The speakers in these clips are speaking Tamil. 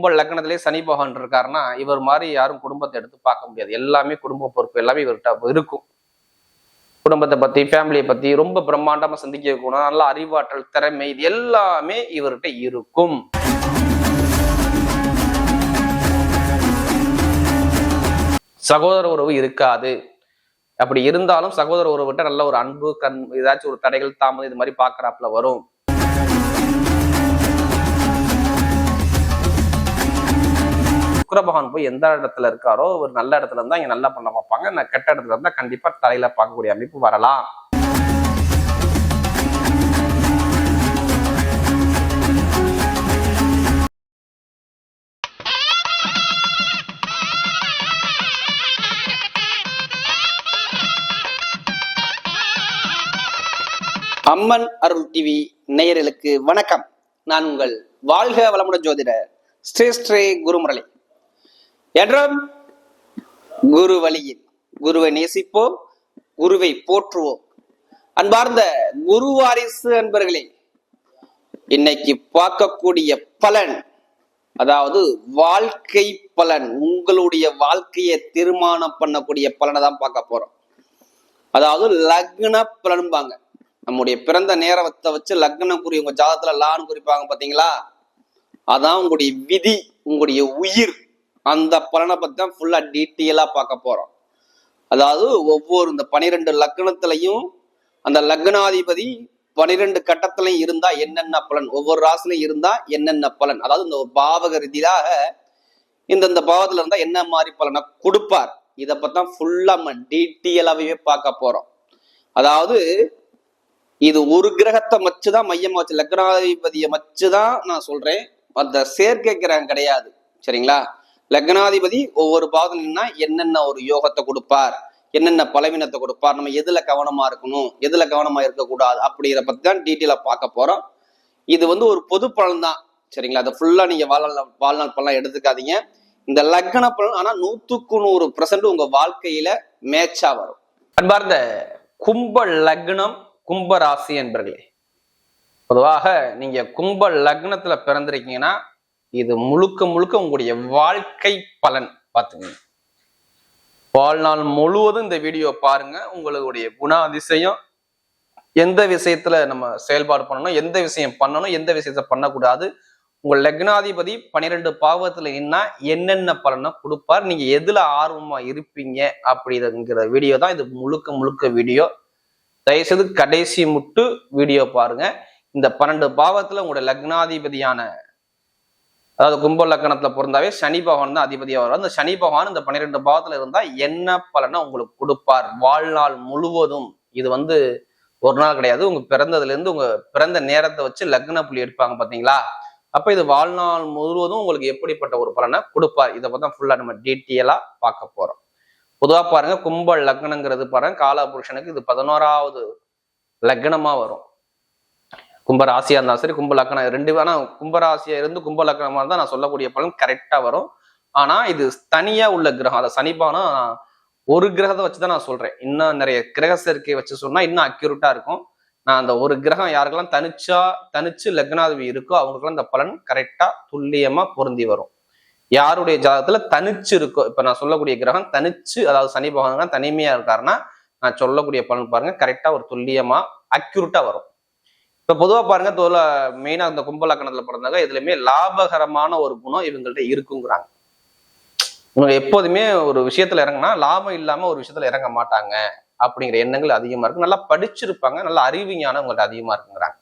கும்ப லக்னத்திலே சனி பகவான் இருக்காருன்னா இவர் மாதிரி யாரும் குடும்பத்தை எடுத்து பார்க்க முடியாது. எல்லாமே குடும்ப பொறுப்பு எல்லாமே இவர்கிட்ட இருக்கும். குடும்பத்தை பத்தி ஃபேமிலியை பத்தி ரொம்ப பிரம்மாண்டமா சிந்திக்க கூடும் நல்ல அறிவாற்றல் திறமை இது எல்லாமே இவர்கிட்ட இருக்கும். சகோதர உறவு இருக்காது. அப்படி இருந்தாலும் சகோதர உறவுகிட்ட நல்ல ஒரு அன்பு கண் ஏதாச்சும் ஒரு தடைகள் தாமதம் இது மாதிரி பாக்குறாப்புல வரும். சுக்கர பகவான் போய் எந்த இடத்துல இருக்காரோ ஒரு நல்ல இடத்துல இருந்தா இங்க நல்லா பண்ண பார்ப்பாங்க நான் கெட்ட இடத்துல இருந்தா கண்டிப்பா தலையில பார்க்கக்கூடிய அமைப்பு வரலாம். அம்மன் அருள் டிவி நேயர்களுக்கு வணக்கம். நான் உங்கள் வாழ்க வளமுடன் ஜோதிடர் ஸ்ரீ ஸ்ரீ குருமுரளி. என்றும் குரு வழியில் குருவை நேசிப்போம் குருவை போற்றுவோம். அன்பார்ந்த குரு வாரிசு அன்பர்களே இன்னைக்கு பார்க்கக்கூடிய பலன் அதாவது வாழ்க்கை பலன் உங்களுடைய வாழ்க்கையை தீர்மானம் பண்ணக்கூடிய பலனை தான் பார்க்க போறோம். அதாவது லக்ன பலன்பாங்க. நம்முடைய பிறந்த நேரத்தை வச்சு லக்னம் குறி உங்க ஜாதகத்துல லான்னு குறிப்பாங்க பாத்தீங்களா? அதான் உங்களுடைய விதி உங்களுடைய உயிர். அந்த பலனை பத்தி தான் ஃபுல்லா டீட்டெயிலா பார்க்க போறோம். அதாவது ஒவ்வொரு இந்த பனிரெண்டு லக்னத்திலையும் அந்த லக்னாதிபதி பனிரெண்டு கட்டத்திலையும் இருந்தா என்னென்ன பலன்? ஒவ்வொரு ராசிலையும் இருந்தா என்னென்ன பலன்? அதாவது இந்த பாவக ரீதியாக இந்தந்த பாவத்துல இருந்தா என்ன மாதிரி பலனை கொடுப்பார்? இதை பத்தி ஃபுல்லா நம்ம டீட்டெயிலாகவே பார்க்க போறோம். அதாவது இது ஒரு கிரகத்தை மச்சுதான் மையமா வச்சு லக்னாதிபதியை மச்சுதான் நான் சொல்றேன். அந்த சேர்க்கை கிரகம் கிடையாது. சரிங்களா? லக்னாதிபதி ஒவ்வொரு பாதம்னா என்னென்ன ஒரு யோகத்தை கொடுப்பார் என்னென்ன பலவீனத்தை கொடுப்பார் நம்ம எதுல கவனமா இருக்கணும் எதுல கவனமா இருக்கக்கூடாது அப்படிங்கிற பத்தி தான் டீட்டெயிலா பார்க்க போறோம். இது வந்து ஒரு பொது பலன் தான். சரிங்களா? அதை ஃபுல்லா நீங்க வாழ்நாள் வாழ்நாள் பலன் எடுத்துக்காதீங்க. இந்த லக்ன பலன் ஆனா நூத்துக்கு நூறு பர்சன்ட் உங்க வாழ்க்கையில மேட்சா வரும். அன்பார்ந்த கும்ப லக்னம் கும்ப ராசி என்பர்களே பொதுவாக நீங்க கும்ப லக்னத்துல பிறந்திருக்கீங்கன்னா இது முழுக்க முழுக்க உங்களுடைய வாழ்க்கை பலன் பார்த்துங்க. வாழ்நாள் முழுவதும் இந்த வீடியோ பாருங்க. உங்களுடைய குணாதிசயம் எந்த விஷயத்துல நம்ம செயல்பாடு பண்ணணும் எந்த விஷயம் பண்ணணும் எந்த விஷயத்த பண்ணக்கூடாது உங்க லக்னாதிபதி பன்னிரெண்டு பாவத்துல நின்னா என்னென்ன பலனை கொடுப்பார் நீங்க எதுல ஆர்வமா இருப்பீங்க அப்படிங்கிற வீடியோ தான் இது முழுக்க முழுக்க வீடியோ. தயவுசெய்து கடைசி முட்டு வீடியோ பாருங்க. இந்த பன்னெண்டு பாவத்துல உங்களுடைய லக்னாதிபதியான அதாவது கும்ப லக்கணத்துல பிறந்தாவே சனி பகவான் தான் அதிபதியாக வரும் அந்த சனி பகவான் இந்த பன்னிரெண்டு பாவத்துல இருந்தா என்ன பலனை உங்களுக்கு கொடுப்பார்? வாழ்நாள் முழுவதும். இது வந்து ஒரு நாள் கிடையாது. உங்க பிறந்ததுல இருந்து உங்க பிறந்த நேரத்தை வச்சு லக்ன புள்ளி எடுப்பாங்க பாத்தீங்களா? அப்ப இது வாழ்நாள் முழுவதும் உங்களுக்கு எப்படிப்பட்ட ஒரு பலனை கொடுப்பார்? இதை பார்த்தா ஃபுல்லா நம்ம டீட்டெயிலா பார்க்க போறோம். பொதுவா பாருங்க கும்ப லக்னங்கிறது பாருங்க காலபுருஷனுக்கு இது பதினோராவது லக்னமா வரும். கும்பராசியாக இருந்தாலும் சரி கும்ப லக்னம் ரெண்டு ஆனா கும்பராசியா இருந்து கும்ப இருந்தால் நான் சொல்லக்கூடிய பலன் கரெக்டா வரும். ஆனா இது தனியா உள்ள கிரகம் அதை சனிப்பானா ஒரு கிரகத்தை வச்சுதான் நான் சொல்றேன். இன்னும் நிறைய கிரக சேர்க்கை வச்சு சொன்னா இன்னும் அக்யூரேட்டா இருக்கும். நான் அந்த ஒரு கிரகம் யாருக்கெல்லாம் தனிச்சா தனிச்சு லக்னாதிபதி இருக்கோ அவங்களுக்கெல்லாம் இந்த பலன் கரெக்டா துல்லியமா பொருந்தி வரும். யாருடைய ஜாதகத்துல தனிச்சு இருக்கோ இப்ப நான் சொல்லக்கூடிய கிரகம் தனிச்சு அதாவது சனி பகவான் தனிமையா இருக்காருன்னா நான் சொல்லக்கூடிய பலன் பாருங்க கரெக்டா ஒரு துல்லியமா அக்யூரேட்டா வரும். இப்போ பொதுவாக பாருங்க தோல மெயினாக இந்த கும்பலக்கணத்தில் பிறந்தாங்க இதுலையுமே லாபகரமான ஒரு குணம் இவங்கள்ட்ட இருக்குங்கிறாங்க. இவங்க எப்போதுமே ஒரு விஷயத்துல இறங்கினா லாபம் இல்லாம ஒரு விஷயத்துல இறங்க மாட்டாங்க அப்படிங்கிற எண்ணங்கள் அதிகமா இருக்கு. நல்லா படிச்சிருப்பாங்க நல்லா அறிவு ஞானம் உங்கள்ட்ட அதிகமா இருக்குங்கிறாங்க.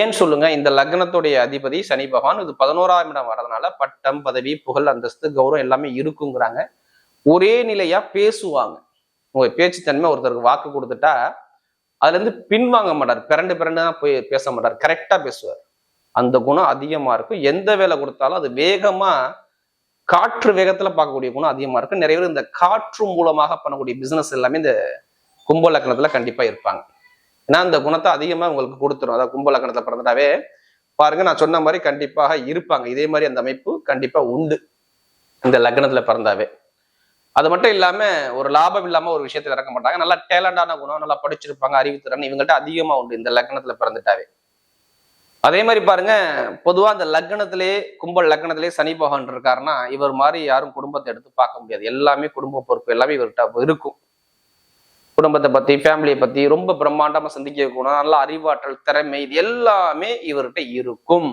ஏன்னு சொல்லுங்க இந்த லக்னத்துடைய அதிபதி சனி பகவான் இது பதினோராம் இடம் வரதுனால பட்டம் பதவி புகழ் அந்தஸ்து கௌரவம் எல்லாமே இருக்குங்கிறாங்க. ஒரே நிலையா பேசுவாங்க. உங்க பேச்சுத்தன்மை ஒருத்தருக்கு வாக்கு கொடுத்துட்டா அதுல இருந்து பின்வாங்க மாட்டார். பிறண்டு பிறண்டு போய் பேச மாட்டார். கரெக்டா பேசுவார். அந்த குணம் அதிகமா இருக்கும். எந்த வேலை கொடுத்தாலும் அது வேகமா காற்று வேகத்துல பார்க்கக்கூடிய குணம் அதிகமா இருக்கும். நிறைய பேர் இந்த காற்று மூலமாக பண்ணக்கூடிய பிசினஸ் எல்லாமே இந்த கும்ப லக்னத்துல கண்டிப்பா இருப்பாங்க. ஏன்னா அந்த குணத்தை அதிகமா உங்களுக்கு கொடுத்துரும். அதாவது கும்ப லக்னத்துல பிறந்துட்டாவே பாருங்க நான் சொன்ன மாதிரி கண்டிப்பாக இருப்பாங்க. இதே மாதிரி அந்த அமைப்பு கண்டிப்பா உண்டு. இந்த லக்னத்துல பிறந்தாவே. அது மட்டும் இல்லாம ஒரு லாபம் இல்லாம ஒரு விஷயத்தை இறக்க மாட்டாங்க. நல்லா டேலண்டான குணம் நல்லா படிச்சிருப்பாங்க அறிவுத்திறன் இவங்கள்ட்ட அதிகமா உண்டு இந்த லக்னத்துல பிறந்துட்டாவே. அதே மாதிரி பாருங்க பொதுவா அந்த லக்னத்திலே கும்பல் லக்னத்திலே சனி பகவான் இருக்காருன்னா இவர் மாதிரி யாரும் குடும்பத்தை எடுத்து பார்க்க முடியாது. எல்லாமே குடும்ப பொறுப்பு எல்லாமே இவர்கிட்ட இருக்கும். குடும்பத்தை பத்தி ஃபேமிலியை பத்தி ரொம்ப பிரம்மாண்டமா சிந்திக்க குணம் நல்ல அறிவாற்றல் திறமை இது எல்லாமே இவர்கிட்ட இருக்கும்.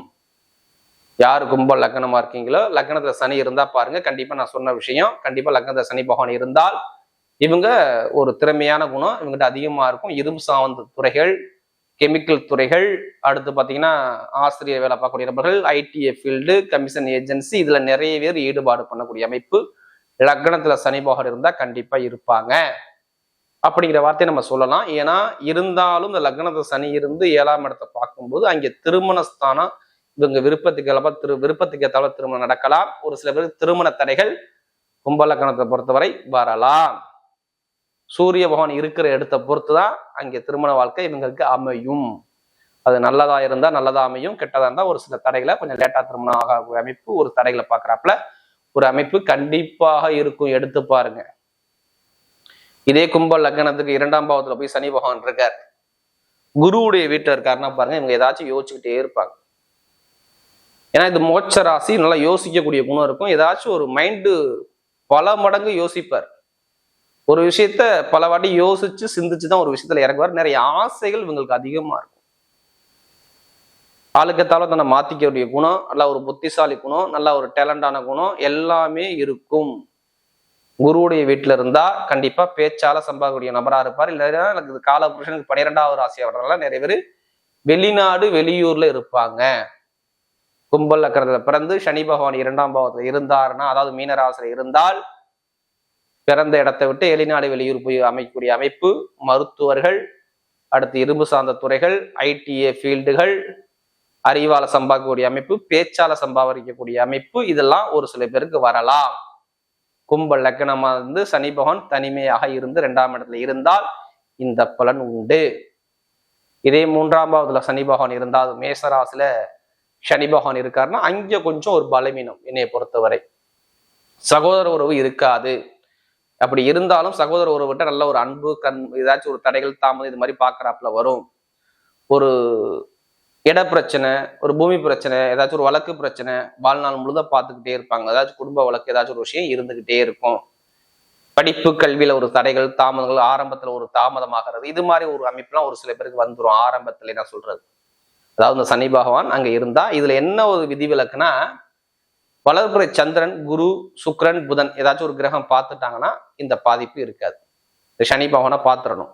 யார் கும்பல் லக்னமா இருக்கீங்களோ லக்னத்துல சனி இருந்தா பாருங்க. கண்டிப்பா நான் சொன்ன விஷயம். கண்டிப்பா லக்னத்துல சனி பகவான் இருந்தால் இவங்க ஒரு திறமையான குணம் இவங்ககிட்ட அதிகமா இருக்கும். இரும்பு சார்ந்த துறைகள் கெமிக்கல் துறைகள் அடுத்து பார்த்தீங்கன்னா ஆசிரியர் வேலை பார்க்கக்கூடிய நபர்கள் ஐடிஏ ஃபீல்டு கமிஷன் ஏஜென்சி இதுல நிறைய பேர் ஈடுபாடு பண்ணக்கூடிய அமைப்பு. லக்னத்துல சனி பகவான் இருந்தா கண்டிப்பா இருப்பாங்க. அப்படிங்கிற வார்த்தையை நம்ம சொல்லலாம். ஏன்னா இருந்தாலும் இந்த லக்னத்தை சனி இருந்து ஏழாம் இடத்தை பார்க்கும்போது அங்கே திருமணஸ்தானம் இவங்க விருப்பத்துக்கு அளவா திரு விருப்பத்துக்கு ஏற்ற திருமணம் நடக்கலாம். ஒரு சில பேருக்கு திருமண தடைகள் கும்பலக்கணத்தை பொறுத்தவரை வரலாம். சூரிய பகவான் இருக்கிற இடத்தை பொறுத்து தான் அங்கே திருமண வாழ்க்கை இவங்களுக்கு அமையும். அது நல்லதா இருந்தா நல்லதா அமையும் கெட்டதா இருந்தா ஒரு சில தடைகளை கொஞ்சம் லேட்டா திருமணம் ஆக அமைப்பு ஒரு தடைகளை பார்க்கறாப்புல ஒரு அமைப்பு கண்டிப்பாக இருக்கும். எடுத்து பாருங்க. இதே கும்ப லக்னத்துக்கு இரண்டாம் பாவத்துல போய் சனி பகவான் இருக்கார். குருவுடைய வீட்டில் இருக்காருன்னா பாருங்க இவங்க ஏதாச்சும் யோசிச்சுக்கிட்டே இருப்பாங்க. ஏன்னா இது மோட்ச ராசி நல்லா யோசிக்கக்கூடிய குணம் இருக்கும். ஏதாச்சும் ஒரு மைண்டு பல மடங்கு யோசிப்பார். ஒரு விஷயத்த பல வாட்டி யோசிச்சு சிந்திச்சு தான் ஒரு விஷயத்துல இறங்குவார். நிறைய ஆசைகள் இவங்களுக்கு அதிகமா இருக்கும். ஆளுக்கத்தால தன்னை மாத்திக்கக்கூடிய குணம் நல்ல ஒரு புத்திசாலி குணம் நல்ல ஒரு டேலண்டான குணம் எல்லாமே இருக்கும். குருவுடைய வீட்டில் இருந்தா கண்டிப்பா பேச்சால சம்பாதிக்கக்கூடிய நபரா இருப்பார். இல்லைன்னா எனக்கு கால புருஷனுக்கு பன்னிரெண்டாவது ராசி வர்றதுனால நிறைய பேர் வெளிநாடு வெளியூர்ல இருப்பாங்க. கும்பல் லக்கரத்துல பிறந்து சனி பகவான் இரண்டாம் பாவத்தில் இருந்தாருன்னா அதாவது மீனராசிரியர் இருந்தால் பிறந்த இடத்தை விட்டு வெளிநாடு வெளியூர் போய் அமைக்கக்கூடிய அமைப்பு மருத்துவர்கள் அடுத்து இரும்பு சார்ந்த துறைகள் ஐடிஏ ஃபீல்டுகள் அறிவால சம்பாதிக்கக்கூடிய அமைப்பு பேச்சால சம்பாதிக்கக்கூடிய அமைப்பு இதெல்லாம் ஒரு சில பேருக்கு வரலாம். கும்ப லக்கணமாக இருந்து சனி பகவான் தனிமையாக இருந்து ரெண்டாம் இடத்துல இருந்தால் இந்த பலன் உண்டு. இதே மூன்றாம் பாவத்துல சனி பகவான் இருந்தால் மேசராசில சனி பகவான் இருக்காருன்னா அங்கே கொஞ்சம் ஒரு பலவீனம் என்னைய பொறுத்தவரை. சகோதர உறவு இருக்காது. அப்படி இருந்தாலும் சகோதர உறவுகிட்ட நல்ல ஒரு அன்பு கண் ஏதாச்சும் ஒரு தடைகள் தாமதம் இது மாதிரி பார்க்குறாப்புல வரும். ஒரு இட பிரச்சனை ஒரு பூமி பிரச்சனை ஏதாச்சும் ஒரு வழக்கு பிரச்சனை வாழ்நாள் முழுத பார்த்துக்கிட்டே இருப்பாங்க. ஏதாச்சும் குடும்ப வழக்கு ஏதாச்சும் ஒரு விஷயம் இருந்துக்கிட்டே இருக்கும். படிப்பு கல்வியில ஒரு தடைகள் தாமதங்கள் ஆரம்பத்துல ஒரு தாமதமாகிறது இது மாதிரி ஒரு அமைப்புலாம் ஒரு சில பேருக்கு வந்துடும் ஆரம்பத்துல நான் சொல்றது. அதாவது இந்த சனி பகவான் அங்க இருந்தா இதுல என்ன ஒரு விதிவிலக்குனா வளர்ப்புறை சந்திரன் குரு சுக்ரன் புதன் ஏதாச்சும் ஒரு கிரகம் பார்த்துட்டாங்கன்னா இந்த பாதிப்பு இருக்காது. இந்த சனி பகவானை பார்த்துடணும்.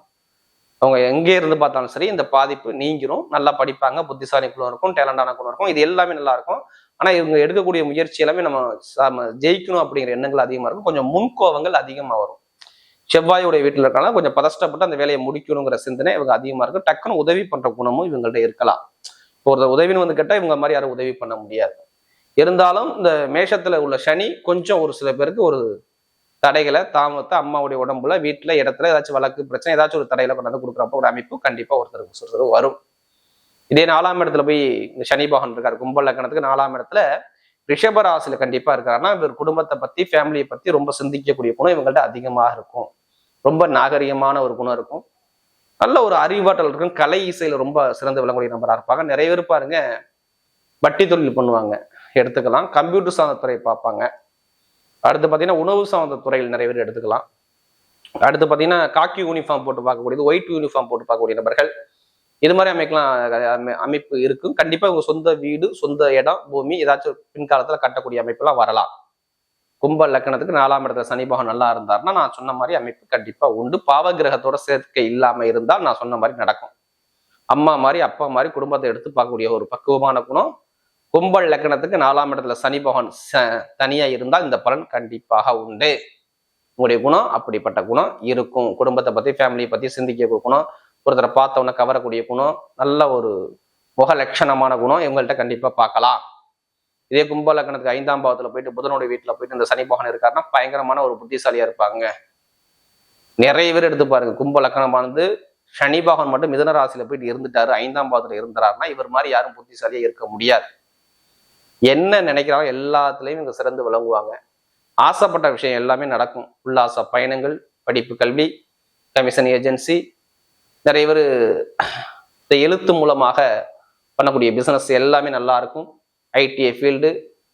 அவங்க எங்கே இருந்து பார்த்தாலும் சரி இந்த பாதிப்பு நீங்கிரும். நல்லா படிப்பாங்க புத்திசாலி குழு இருக்கும் டேலண்டான குழு இருக்கும். இது எல்லாமே நல்லா இருக்கும். ஆனா இவங்க எடுக்கக்கூடிய முயற்சி எல்லாமே நம்ம ஜெயிக்கணும் அப்படிங்கிற எண்ணங்கள் அதிகமா இருக்கும். கொஞ்சம் முன்கோவங்கள் அதிகமா வரும். செவ்வாயுடைய வீட்டில் இருக்கலாம் கொஞ்சம் பதஷ்டப்பட்டு அந்த வேலையை முடிக்கணுங்கிற சிந்தனை இவங்க அதிகமா இருக்கும். டக்குன்னு உதவி பண்ற குணமும் இவங்கள்ட்ட இருக்கலாம். ஒருத்தர் ஒரு உதவின்னு வந்து கேட்டால் இவங்க மாதிரி யாரும் உதவி பண்ண முடியாது. இருந்தாலும் இந்த மேஷத்தில் உள்ள சனி கொஞ்சம் ஒரு சில பேருக்கு ஒரு தடைகளை தாமத்தை அம்மாவுடைய உடம்புல வீட்டில் இடத்துல ஏதாச்சும் வழக்கு பிரச்சனை ஏதாச்சும் ஒரு தடைகளை கொண்டாந்து கொடுக்குறப்ப ஒரு அமைப்பு கண்டிப்பாக ஒருத்தருக்கு ஒருத்தருக்கு வரும். இதே நாலாம் இடத்துல போய் இந்த சனி பகவான் இருக்கார் கும்பல் லக்கணத்துக்கு நாலாம் இடத்துல ரிஷப ராசியில கண்டிப்பா இருக்காருன்னா இவர் குடும்பத்தை பத்தி ஃபேமிலியை பத்தி ரொம்ப சிந்திக்கக்கூடிய குணம் இவங்கள்ட்ட அதிகமாக இருக்கும். ரொம்ப நாகரிகமான ஒரு குணம் இருக்கும். நல்ல ஒரு அறிவாற்றல் இருக்கும். கலை இசையில் ரொம்ப சிறந்து விளங்கக்கூடிய நபராக இருப்பாங்க. நிறைய பேர் பாருங்க வட்டி தொழில் பண்ணுவாங்க. எடுத்துக்கலாம். கம்ப்யூட்டர் சார்ந்த துறை பார்ப்பாங்க. அடுத்து பார்த்தீங்கன்னா உணவு சார்ந்த துறையில் நிறைய பேர் எடுத்துக்கலாம். அடுத்து பார்த்தீங்கன்னா காக்கி யூனிஃபார்ம் போட்டு பார்க்கக்கூடியது ஒயிட் யூனிஃபார்ம் போட்டு பார்க்கக்கூடிய நபர்கள். இது மாதிரி அமைக்கலாம் அமை- அமைப்பு இருக்கும். கண்டிப்பாக உங்கள் சொந்த வீடு சொந்த இடம் பூமி ஏதாச்சும் பின்காலத்தில் கட்டக்கூடிய அமைப்புலாம் வரலாம். கும்ப லக்கணத்துக்கு நாலாம் இடத்துல சனி பகவான் நல்லா இருந்தாருன்னா நான் சொன்ன மாதிரி அமைப்பு கண்டிப்பா உண்டு. பாவகிரகத்தோட சேர்க்கை இல்லாம இருந்தால் நான் சொன்ன மாதிரி நடக்கும். அம்மா மாதிரி அப்பா மாதிரி குடும்பத்தை எடுத்து பார்க்கக்கூடிய ஒரு பக்குவமான குணம். கும்பல் லக்கணத்துக்கு நாலாம் இடத்துல சனி பகவான் ச- தனியா இருந்தால் இந்த பலன் கண்டிப்பாக உண்டு. உங்களுடைய குணம் அப்படிப்பட்ட குணம் இருக்கும். குடும்பத்தை பத்தி ஃபேமிலியை பத்தி சிந்திக்க குணம். ஒருத்தரை பார்த்தவொன்னே கவரக்கூடிய குணம். நல்ல ஒரு முக லட்சணமான குணம் இவங்கள்ட்ட கண்டிப்பா பார்க்கலாம். இதே கும்பலக்கணத்துக்கு ஐந்தாம் பாவத்துல போயிட்டு புதனுடைய வீட்டுல போயிட்டு இந்த சனி பகவான் இருக்காருன்னா பயங்கரமான ஒரு புத்திசாலியா இருப்பாங்க. நிறைய பேர் எடுத்து பாருங்க கும்ப லக்கணமானது சனி பகவான் மட்டும் மிதன ராசியில போயிட்டு இருந்துட்டாரு ஐந்தாம் பாவத்துல இருந்தாருன்னா இவர் மாதிரி யாரும் புத்திசாலியா இருக்க முடியாது. என்ன நினைக்கிறாங்க எல்லாத்துலேயும் இவங்க சிறந்து விளங்குவாங்க. ஆசைப்பட்ட விஷயம் எல்லாமே நடக்கும். உல்லாச பயணங்கள் படிப்பு கல்வி கமிஷன் ஏஜென்சி நிறைய பேர் இந்த எழுத்து மூலமாக பண்ணக்கூடிய பிசினஸ் எல்லாமே நல்லா இருக்கும். ஐடிஐ ஃபீல்டு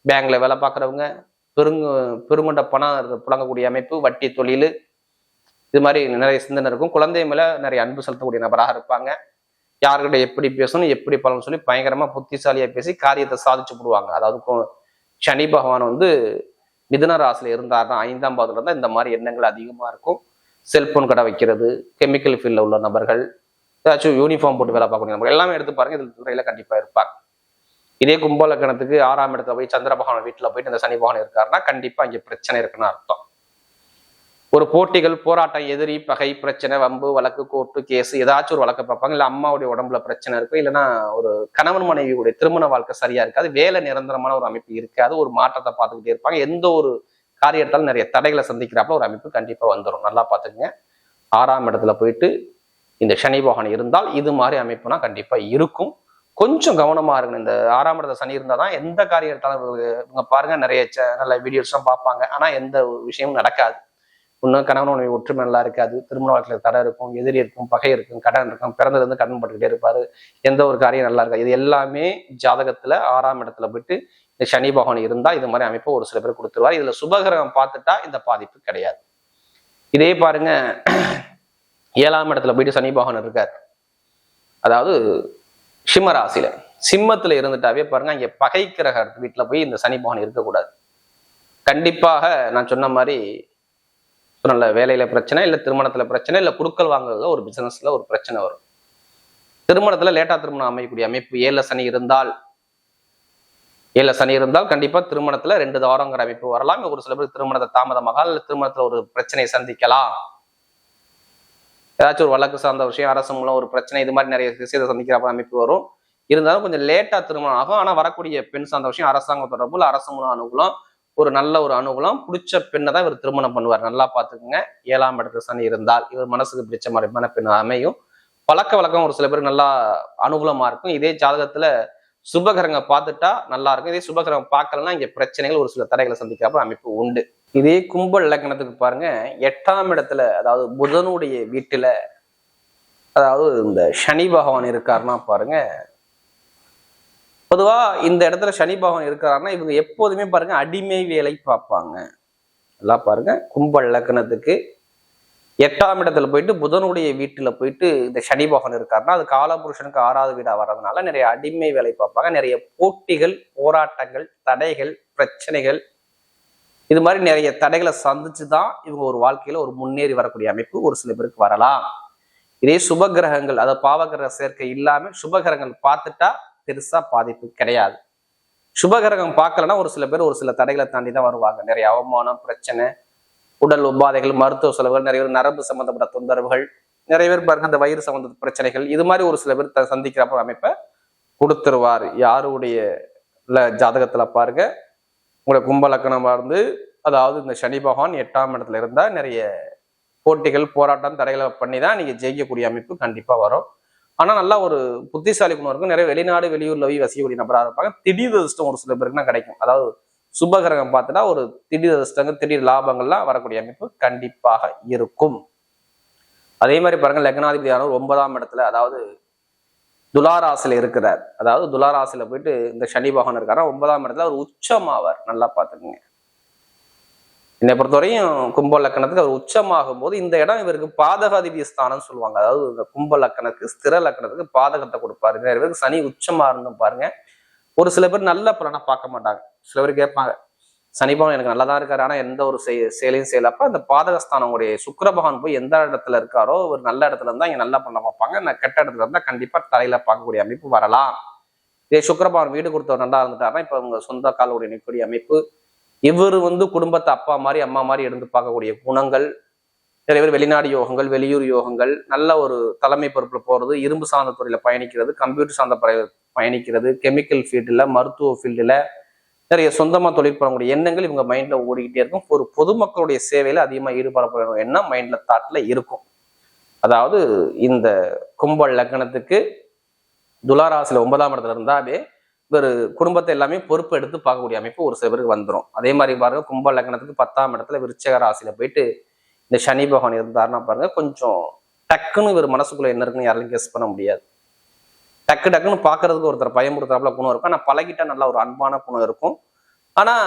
பேங்க்ல வேலை பார்க்குறவங்க பெருங்கு பெருமண்ட பணம் புழங்கக்கூடிய அமைப்பு வட்டி தொழில் இது மாதிரி நிறைய சிந்தனை இருக்கும். குழந்தை மேல நிறைய அன்பு செலுத்தக்கூடிய நபராக இருப்பாங்க. யார்கிட்ட எப்படி பேசணும் எப்படி பலன்னு சொல்லி பயங்கரமா புத்திசாலியா பேசி காரியத்தை சாதிச்சு போடுவாங்க. அதாவது சனி பகவான் வந்து மிதுன ராசியில இருந்தாருன்னா ஐந்தாம் பாவத்துல இருந்தா இந்த மாதிரி எண்ணங்கள் அதிகமா இருக்கும். செல்போன் கடை வைக்கிறது கெமிக்கல் ஃபீல்ட்ல உள்ள நபர்கள் ஏதாச்சும் யூனிஃபார்ம் போட்டு வேலை பார்க்கக்கூடிய நபர்கள் எல்லாமே எடுத்து பாருங்க. இதில் துறையில கண்டிப்பா இருப்பாங்க. இதே கும்பலக்கணத்துக்கு ஆறாம் இடத்துல போய் சந்திர பகவான் போயிட்டு இந்த சனி பகவான் இருக்காருன்னா கண்டிப்பாக இங்கே பிரச்சனை இருக்குன்னு அர்த்தம். ஒரு போட்டிகள் போராட்டம் எதிரி பகை பிரச்சனை வம்பு வழக்கு கோர்ட்டு கேஸ் ஏதாச்சும் ஒரு வழக்கு பார்ப்பாங்க. இல்லை அம்மாவுடைய உடம்புல பிரச்சனை இருக்கும் இல்லைன்னா ஒரு கணவன் மனைவியுடைய திருமண வாழ்க்கை சரியா இருக்காது. வேலை நிரந்தரமான ஒரு அமைப்பு இருக்காது. ஒரு மாற்றத்தை பார்த்துக்கிட்டே இருப்பாங்க. எந்த ஒரு காரியத்தாலும் நிறைய தடைகளை சந்திக்கிறாப்புல ஒரு அமைப்பு கண்டிப்பாக வந்துடும் நல்லா பார்த்துக்குங்க. ஆறாம் இடத்துல போயிட்டு இந்த சனி பகவான் இருந்தால் இது மாதிரி அமைப்புனா கண்டிப்பாக இருக்கும். கொஞ்சம் கவனமா இருக்கணும் இந்த ஆறாம் இடத்த சனி இருந்தால் தான் எந்த காரியம் எடுத்தாலும் இவங்க- பாருங்க நிறைய நல்ல வீடியோஸ்லாம் பார்ப்பாங்க. ஆனால் எந்த ஒரு விஷயமும் நடக்காது. இன்னும் கணவன் உணவு ஒற்றுமை நல்லா இருக்காது. திருமண வாழ்க்கையில் தடை இருக்கும் எதிரி இருக்கும் பகை இருக்கும் கடன் இருக்கும். பிறந்ததுலேருந்து கடன் பட்டுக்கிட்டே இருப்பார். எந்த ஒரு காரியம் நல்லா இருக்காது. இது எல்லாமே ஜாதகத்தில் ஆறாம் இடத்துல போயிட்டு இந்த சனி பகவான் இருந்தால் இது மாதிரி அமைப்பு ஒரு சில பேர் கொடுத்துருவார். இதில் சுபகிரகம் பார்த்துட்டா இந்த பாதிப்பு கிடையாது. இதே பாருங்க ஏழாம் இடத்துல போயிட்டு சனி பகவான் இருக்கார். அதாவது சிம்மராசியில. சிம்மத்துல இருந்துட்டாவே பாருங்க இங்க பகை கிரக வீட்டுல போய் இந்த சனி பகவான் இருக்கக்கூடாது. கண்டிப்பாக நான் சொன்ன மாதிரி நல்ல வேலையில பிரச்சனை இல்லை திருமணத்துல பிரச்சனை இல்லை குடுக்கல் வாங்குறதுல ஒரு பிசினஸ்ல ஒரு பிரச்சனை வரும். திருமணத்துல லேட்டா திருமணம் அமையக்கூடிய அமைப்பு ஏழு சனி இருந்தால் ஏழு சனி இருந்தால் கண்டிப்பா திருமணத்துல ரெண்டு தாரங்கிற அமைப்பு வரலாம். ஒரு சில பேர் திருமணத்தை தாமதமாக இல்லை திருமணத்துல ஒரு பிரச்சனையை சந்திக்கலாம். ஏதாச்சும் ஒரு வழக்கு சார்ந்த விஷயம் அரசு மூலம் ஒரு பிரச்சனை இது மாதிரி நிறைய விஷயத்தை சந்திக்கிற அமைப்பு வரும். இருந்தாலும் கொஞ்சம் லேட்டாக திருமணம் ஆகும். ஆனால் வரக்கூடிய பெண் சார்ந்த விஷயம் அரசாங்கம் தொடர்பு இல்ல அரசு மூலம் அனுகூலம் ஒரு நல்ல ஒரு அனுகூலம் பிடிச்ச பெண்ணை தான் இவர் திருமணம் பண்ணுவார். நல்லா பார்த்துக்குங்க. ஏழாம் இடத்துல சனி இருந்தால் இவர் மனசுக்கு பிடிச்ச மாதிரியான பெண் அமையும். பழக்க வழக்கம் ஒரு சில பேருக்கு நல்லா அனுகூலமாக இருக்கும். இதே ஜாதகத்தில் சுபகரங்க பார்த்துட்டா நல்லா இருக்கும். இதே சுபகிரகம் பார்க்கலன்னா இங்கே பிரச்சனைகள் ஒரு சில தடைகளை சந்திக்கிறப்ப அமைப்பு உண்டு. இதே கும்ப லக்னத்துக்கு பாருங்க. எட்டாம் இடத்துல அதாவது புதனுடைய வீட்டுல அதாவது இந்த சனி பகவான் இருக்காருன்னா பாருங்க. பொதுவா இந்த இடத்துல சனி பகவான் இருக்காருன்னா இவங்க எப்போதுமே பாருங்க அடிமை வேலை பார்ப்பாங்க. எல்லாம் பாருங்க கும்ப லக்னத்துக்கு எட்டாம் இடத்துல போயிட்டு புதனுடைய வீட்டுல போயிட்டு இந்த சனி பகவான் இருக்காருன்னா அது காலபுருஷனுக்கு ஆறாவது வீடா வர்றதுனால நிறைய அடிமை வேலை பார்ப்பாங்க. நிறைய போட்டிகள் போராட்டங்கள் தடைகள் பிரச்சனைகள் இது மாதிரி நிறைய தடைகளை சந்திச்சு தான் இவங்க ஒரு வாழ்க்கையில ஒரு முன்னேறி வரக்கூடிய அமைப்பு ஒரு சில பேருக்கு வரலாம். இதே சுபகிரகங்கள் அதாவது பாவகிரக சேர்க்கை இல்லாம சுபகிரகங்கள் பார்த்துட்டா பெருசா பாதிப்பு கிடையாது. சுபகிரகம் பார்க்கலன்னா ஒரு சில பேர் ஒரு சில தடைகளை தாண்டி தான் வருவாங்க. நிறைய அவமானம் பிரச்சனை உடல் உபாதைகள் மருத்துவ செலவுகள் நிறைய பேர் நரம்பு சம்பந்தப்பட்ட தொந்தரவுகள் நிறைய பேர் பாருங்க அந்த வயிறு சம்பந்த பிரச்சனைகள் இது மாதிரி ஒரு சில பேர் த- சந்திக்கிறப்ப அமைப்பை கொடுத்துருவார். யாருடைய ஜாதகத்துல பாருங்க உங்களுடைய கும்பலக்கணமா இருந்து அதாவது இந்த சனி பகவான் எட்டாம் இடத்துல இருந்தால் நிறைய போட்டிகள் போராட்டம் தடைகளை பண்ணி தான் நீங்கள் ஜெயிக்கக்கூடிய அமைப்பு கண்டிப்பாக வரும். ஆனால் நல்லா ஒரு புத்திசாலி குணம் இருக்கும் நிறைய வெளிநாடு வெளியூரில் போய் வசிக்கக்கூடிய நபராக இருப்பாங்க. திடீர் அதிர்ஷ்டம் ஒரு சில பேருக்குனா கிடைக்கும். அதாவது சுபகிரகம் பார்த்துட்டா ஒரு திடீர் அதிர்ஷ்டங்கள் திடீர் லாபங்கள்லாம் வரக்கூடிய அமைப்பு கண்டிப்பாக இருக்கும். அதே மாதிரி பாருங்க லக்னாதிபதியான ஒன்பதாம் இடத்துல அதாவது துலாராசில இருக்கிறார். அதாவது துலாராசில போயிட்டு இந்த சனி பகவான் இருக்காரா ஒன்பதாம் இடத்துல அவர் உச்சமாவார். நல்லா பார்த்துக்குங்க. என்னை பொறுத்தவரையும் கும்ப லக்கணத்துக்கு அவர் உச்சமாகும் போது இந்த இடம் இவருக்கு பாதகாதிபதி ஸ்தானம்னு சொல்லுவாங்க. அதாவது இந்த கும்ப லக்கணத்துக்கு ஸ்திர லக்கணத்துக்கு பாதகத்தை கொடுப்பாரு. நிறைய பேருக்கு சனி உச்சமா இருந்தும் பாருங்க. ஒரு சில பேர் நல்ல பலனை பார்க்க மாட்டாங்க. சில பேர் கேட்பாங்க சனி எனக்கு நல்லா தான் இருக்காரு. ஆனால் எந்த ஒரு செய் செயலையும் செய்யலப்ப அந்த பாதகஸ்தானம் உடைய பகவான் போய் எந்த இடத்துல இருக்காரோ ஒரு நல்ல இடத்துல இருந்தால் இங்கே நல்லா பண்ண பார்ப்பாங்க. நான் கெட்ட இடத்துல இருந்தால் கண்டிப்பாக தலையில் பார்க்கக்கூடிய அமைப்பு வரலாம். இதே சுக்கிர பகவான் வீடு கொடுத்தவர் நல்லா இருந்துட்டாருன்னா இப்போ உங்கள் சொந்த காலுடைய நிற்கக்கூடிய அமைப்பு இவர் வந்து குடும்பத்தை அப்பா மாதிரி அம்மா மாதிரி எடுத்து பார்க்கக்கூடிய குணங்கள் நிறைய பேர் வெளிநாடு யோகங்கள் வெளியூர் யோகங்கள் நல்ல ஒரு தலைமை பொறுப்பில் போகிறது இரும்பு சார்ந்த துறையில் பயணிக்கிறது கம்ப்யூட்டர் சார்ந்த பயணிக்கிறது கெமிக்கல் ஃபீல்டில் மருத்துவ ஃபீல்டில் நிறைய சொந்தமாக தொழில் பண்ணக்கூடிய எண்ணங்கள் இவங்க மைண்டில் ஓடிக்கிட்டே இருக்கும். ஒரு பொதுமக்களுடைய சேவையில் அதிகமாக ஈடுபடப்படணும் எண்ணம் மைண்டில் தாட்டில் இருக்கும். அதாவது இந்த கும்பல் லக்னத்துக்கு துலாராசில ஒன்பதாம் இடத்துல இருந்தாவே இவர் குடும்பத்தை எல்லாமே பொறுப்பு எடுத்து பார்க்கக்கூடிய அமைப்பு ஒரு சில பேருக்கு வந்துடும் அதே மாதிரி பாருங்க கும்ப லக்னத்துக்கு பத்தாம் இடத்துல விருச்சக ராசியில போயிட்டு இந்த சனி பகவான் இருந்தாருன்னா பாருங்க கொஞ்சம் டக்குன்னு இவர் மனசுக்குள்ள என்ன இருக்குன்னு யாராலும் கெஸ் பண்ண முடியாது. டக்கு டக்குன்னு பார்க்கறதுக்கு ஒருத்தர் பயமுறுத்தாப்புல குணம் இருக்கும். ஆனால் பழகிட்டா நல்லா ஒரு அன்பான குணம் இருக்கும். ஆனால்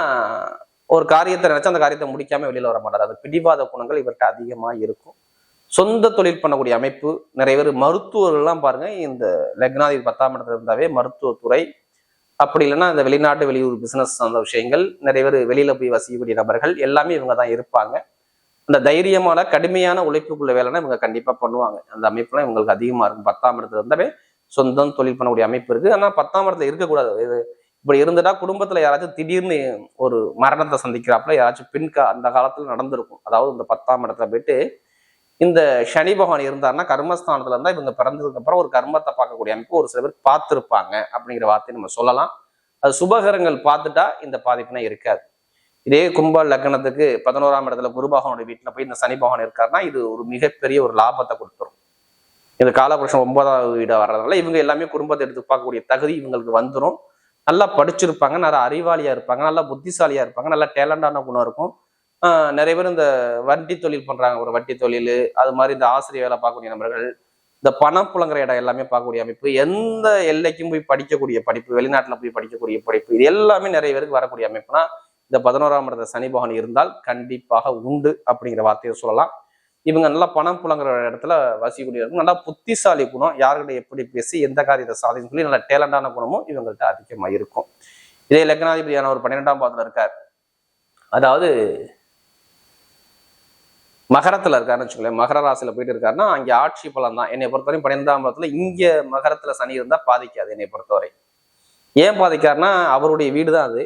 ஒரு காரியத்தை நினைச்சா அந்த காரியத்தை முடிக்காம வெளியில வர மாட்டார். அது பிடிவாத குணங்கள் இவர்கிட்ட அதிகமாக இருக்கும். சொந்த தொழில் பண்ணக்கூடிய அமைப்பு நிறைய பேர் மருத்துவர்கள்லாம் பாருங்க இந்த லக்னாதி பத்தாம் இடத்துல இருந்தாவே மருத்துவத்துறை. அப்படி இல்லைன்னா இந்த வெளிநாட்டு வெளியூர் பிசினஸ் அந்த விஷயங்கள் நிறைய பேர் வெளியில போய் வசிக்கக்கூடிய நபர்கள் எல்லாமே இவங்க தான் இருப்பாங்க. அந்த தைரியமான கடுமையான உழைப்புக்குள்ள வேலைன்னா இவங்க கண்டிப்பா பண்ணுவாங்க. அந்த அமைப்புலாம் இவங்களுக்கு அதிகமா இருக்கும். பத்தாம் இடத்துல இருந்தாவே சொந்தம் தொழில் பண்ணக்கூடிய அமைப்பு இருக்குது ஆனால் பத்தாம் இடத்துல இருக்கக்கூடாது. இது இப்படி இருந்துட்டா குடும்பத்தில் யாராச்சும் திடீர்னு ஒரு மரணத்தை சந்திக்கிறாப்புல யாராச்சும் பெண் அந்த காலத்தில் நடந்திருக்கும். அதாவது இந்த பத்தாம் இடத்துல போயிட்டு இந்த சனி பகவான் இருந்தாருன்னா கர்மஸ்தானத்துல இருந்தா இவங்க பிறந்ததுக்கு அப்புறம் ஒரு கர்மத்தை பார்க்கக்கூடிய அமைப்பு ஒரு சில பேர் பார்த்துருப்பாங்க அப்படிங்கிற வார்த்தையை நம்ம சொல்லலாம். அது சுபகரங்கள் பார்த்துட்டா இந்த பாதிப்புனா இருக்காது. இதே கும்ப லக்னத்துக்கு பதினோராம் இடத்துல குரு பகவானுடைய போய் இந்த சனி பகவான் இருக்காருன்னா இது ஒரு மிகப்பெரிய ஒரு லாபத்தை கொடுத்துரும். இந்த காலபுருஷம் ஒன்பதாவது வீடாக வர்றதுனால இவங்க எல்லாமே குடும்பத்தை எடுத்து பார்க்கக்கூடிய தகுதி இவங்களுக்கு வந்துடும் நல்லா படிச்சிருப்பாங்க நல்லா அறிவாளியாக இருப்பாங்க நல்லா புத்திசாலியாக இருப்பாங்க நல்லா டேலண்டான குணம் இருக்கும். நிறைய பேர் இந்த வட்டி தொழில் பண்ணுறாங்க ஒரு வட்டி தொழில் அது மாதிரி இந்த ஆசிரியர் வேலை பார்க்கக்கூடிய நபர்கள் இந்த பணம் புழங்குற இடம் எல்லாமே பார்க்கக்கூடிய அமைப்பு எந்த எல்லைக்கும் போய் படிக்கக்கூடிய படிப்பு வெளிநாட்டில் போய் படிக்கக்கூடிய படிப்பு இது எல்லாமே நிறைய பேருக்கு வரக்கூடிய அமைப்புனா இந்த பதினோராம் இடத்த சனி பகவான் இருந்தால் கண்டிப்பாக உண்டு அப்படிங்கிற வார்த்தையை சொல்லலாம். இவங்க நல்லா பணம் புழங்குற இடத்துல வசிக்கக்கூடிய இருக்கும் நல்லா புத்திசாலி குணம் யார்கிட்ட எப்படி பேசி எந்த காரியத்தை சாதிக்கும் சொல்லி நல்ல டேலண்டான குணமும் இவங்கள்ட்ட அதிகமாக இருக்கும். இதே லக்னாதிபதியான ஒரு பன்னிரெண்டாம் பாதத்தில் இருக்கார். அதாவது மகரத்தில் இருக்காருன்னு வச்சுக்கோங்களேன். மகர ராசியில் போயிட்டு இருக்காருன்னா அங்க ஆட்சி பலம் தான். என்னை பொறுத்தவரை பன்னிரெண்டாம் பாதத்தில் இங்கே மகரத்துல சனி இருந்தா பாதிக்காது என்னை பொறுத்தவரை. ஏன் பாதிக்காருன்னா அவருடைய வீடு தான் அது.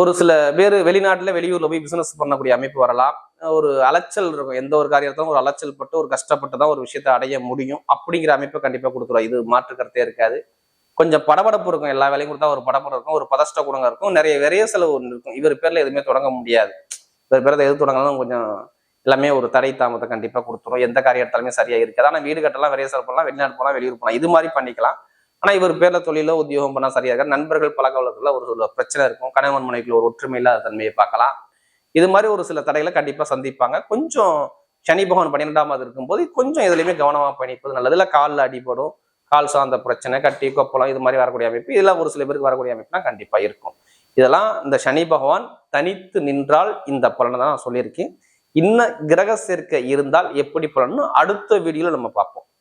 ஒரு சில பேர் வெளிநாட்டுல வெளியூர்ல போய் பிசினஸ் பண்ணக்கூடிய அமைப்பு வரலாம். ஒரு அலைச்சல் இருக்கும். எந்த ஒரு காரியத்திலும் ஒரு அலைச்சல் பட்டு ஒரு கஷ்டப்பட்டு தான் ஒரு விஷயத்தை அடைய முடியும். அப்படிங்கிற அமைப்பை கண்டிப்பாக கொடுக்குறோம் இது மாற்று கருத்தே இருக்காது. கொஞ்சம் படபடப்பு இருக்கும். எல்லா வேலையும் கொடுத்தா ஒரு படபடப்பு இருக்கும். ஒரு பதஷ்ட குணங்க இருக்கும். நிறைய விரைய செலவு ஒன்று இருக்கும். இவர் பேரில் எதுவுமே தொடங்க முடியாது. இவர் பேரில் எது தொடங்கினாலும் கொஞ்சம் எல்லாமே ஒரு தடை தாமத்தை கண்டிப்பாக கொடுத்துரும். எந்த காரியத்தாலுமே எடுத்தாலுமே சரியா இருக்காது. ஆனால் வீடு கட்டலாம் விரைய செலவு பண்ணலாம் வெளிநாடு போகலாம் வெளியூர் போகலாம். இது மாதிரி பண்ணிக்கலாம். ஆனால் இவர் பேரில் தொழிலோ உத்தியோகம் பண்ணால் சரியா இருக்காது. நண்பர்கள் பழக்க வழக்கத்துல ஒரு பிரச்சனை இருக்கும். கணவன் மனைவிக்குள்ள ஒரு ஒற்றுமை இல்லாத தன்மையை பார்க்கலாம். இது மாதிரி ஒரு சில தடைகளை கண்டிப்பா சந்திப்பாங்க. கொஞ்சம் சனி பகவான் பன்னிரெண்டாம் இருக்கும்போது கொஞ்சம் எதுலையுமே கவனமாக பயணிப்பது நல்லது. இல்லை காலில் அடிபடும் கால் சார்ந்த பிரச்சனை கட்டி கொப்பளம் இது மாதிரி வரக்கூடிய அமைப்பு இதெல்லாம் ஒரு சில பேருக்கு வரக்கூடிய அமைப்புனா கண்டிப்பாக இருக்கும். இதெல்லாம் இந்த சனி பகவான் தனித்து நின்றால் இந்த பலனை தான் நான் சொல்லியிருக்கேன். இன்ன கிரக சேர்க்கை இருந்தால் எப்படி பலன்னு அடுத்த வீடியோவில் நம்ம பார்ப்போம்.